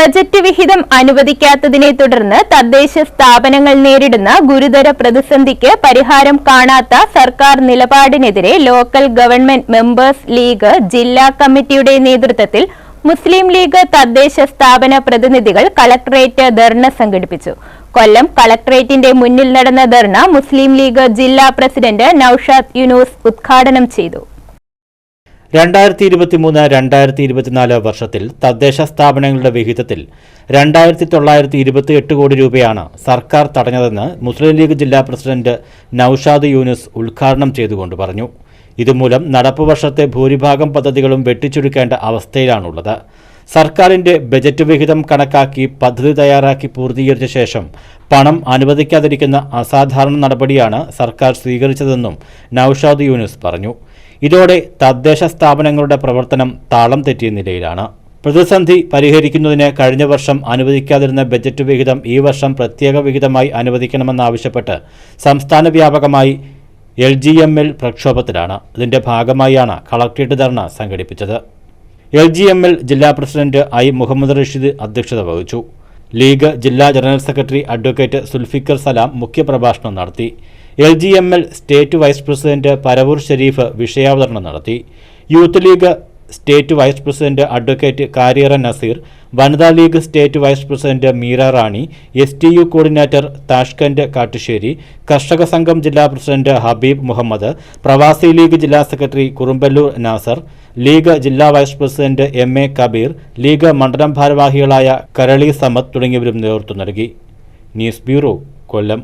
Budget വിഹിതം അനുവദിക്കാത്തതിനെ തുടർന്ന് തദ്ദേശ സ്ഥാപനങ്ങൾ നേരിടുന്ന ഗുരുതര പ്രതിസന്ധിക്ക് പരിഹാരം കാണാത്ത സർക്കാർ നിലപാടിനെതിരെ ലോക്കൽ ഗവൺമെന്റ് മെമ്പേഴ്സ് ലീഗ് ജില്ലാ കമ്മിറ്റിയുടെ നേതൃത്വത്തിൽ മുസ്ലിം ലീഗ് തദ്ദേശ സ്ഥാപന പ്രതിനിധികൾ കളക്ടറേറ്റ് ധർണ സംഘടിപ്പിച്ചു. കൊല്ലം കളക്ടറേറ്റിന്റെ മുന്നിൽ നടന്ന ധർണ മുസ്ലിം ലീഗ് ജില്ലാ പ്രസിഡന്റ് നൌഷാദ് യുനൂസ് ഉദ്ഘാടനം ചെയ്തു. രണ്ടായിരത്തി ഇരുപത്തിമൂന്ന് രണ്ടായിരത്തി ഇരുപത്തിനാല് വർഷത്തിൽ തദ്ദേശ സ്ഥാപനങ്ങളുടെ വിഹിതത്തിൽ രണ്ടായിരത്തി തൊള്ളായിരത്തി ഇരുപത്തി എട്ട് കോടി രൂപയാണ് സർക്കാർ തടഞ്ഞതെന്ന് മുസ്ലിം ലീഗ് ജില്ലാ പ്രസിഡന്റ് നൌഷാദ് യൂനുസ് ഉദ്ഘാടനം ചെയ്തുകൊണ്ട് പറഞ്ഞു. ഇതുമൂലം നടപ്പ് വർഷത്തെ ഭൂരിഭാഗം പദ്ധതികളും വെട്ടിച്ചുരുക്കേണ്ട അവസ്ഥയിലാണുള്ളത്. സർക്കാരിന്റെ ബജറ്റ് വിഹിതം കണക്കാക്കി പദ്ധതി തയ്യാറാക്കി പൂർത്തീകരിച്ച ശേഷം പണം അനുവദിക്കാതിരിക്കുന്ന അസാധാരണ നടപടിയാണ് സർക്കാർ സ്വീകരിച്ചതെന്നും നൌഷാദ് യൂനുസ് പറഞ്ഞു. ഇതോടെ തദ്ദേശ സ്ഥാപനങ്ങളുടെ പ്രവർത്തനം താളം തെറ്റിയ നിലയിലാണ്. പ്രതിസന്ധി പരിഹരിക്കുന്നതിന് കഴിഞ്ഞ വർഷം അനുവദിക്കാതിരുന്ന ബജറ്റ് വിഹിതം ഈ വർഷം പ്രത്യേക വിഹിതമായി അനുവദിക്കണമെന്നാവശ്യപ്പെട്ട് സംസ്ഥാന വ്യാപകമായി എൽ ജി എം എൽ പ്രക്ഷോഭത്തിലാണ്. ഇതിന്റെ ഭാഗമായാണ് കളക്ട്രേറ്റ് ധർണ സംഘടിപ്പിച്ചത്. എൽ ജി എം എൽ ജില്ലാ പ്രസിഡന്റ് ഐ മുഹമ്മദ് റഷീദ് അധ്യക്ഷത വഹിച്ചു. ലീഗ് ജില്ലാ general secretary advocate Zulfikar Salam മുഖ്യപ്രഭാഷണം നടത്തി. L G M L state vice president Paravur Sherif വിഷയാവതരണം നടത്തി. Youth League state vice president advocate കാരിയറ Naseer വനിതാ League state vice president Meera Rani S T U coordinator Tashkent Kattussery കർഷക സംഘം ജില്ലാ president Habib Muhammad പ്രവാസി league ജില്ലാ secretary Kurumballoor Nasar league ജില്ലാ vice president M A Kabeer League മണ്ഡലം ഭാരവാഹികളായ കരളി സമത് തുടങ്ങിയവരും നേതൃത്വം നൽകി. News bureau Kollam.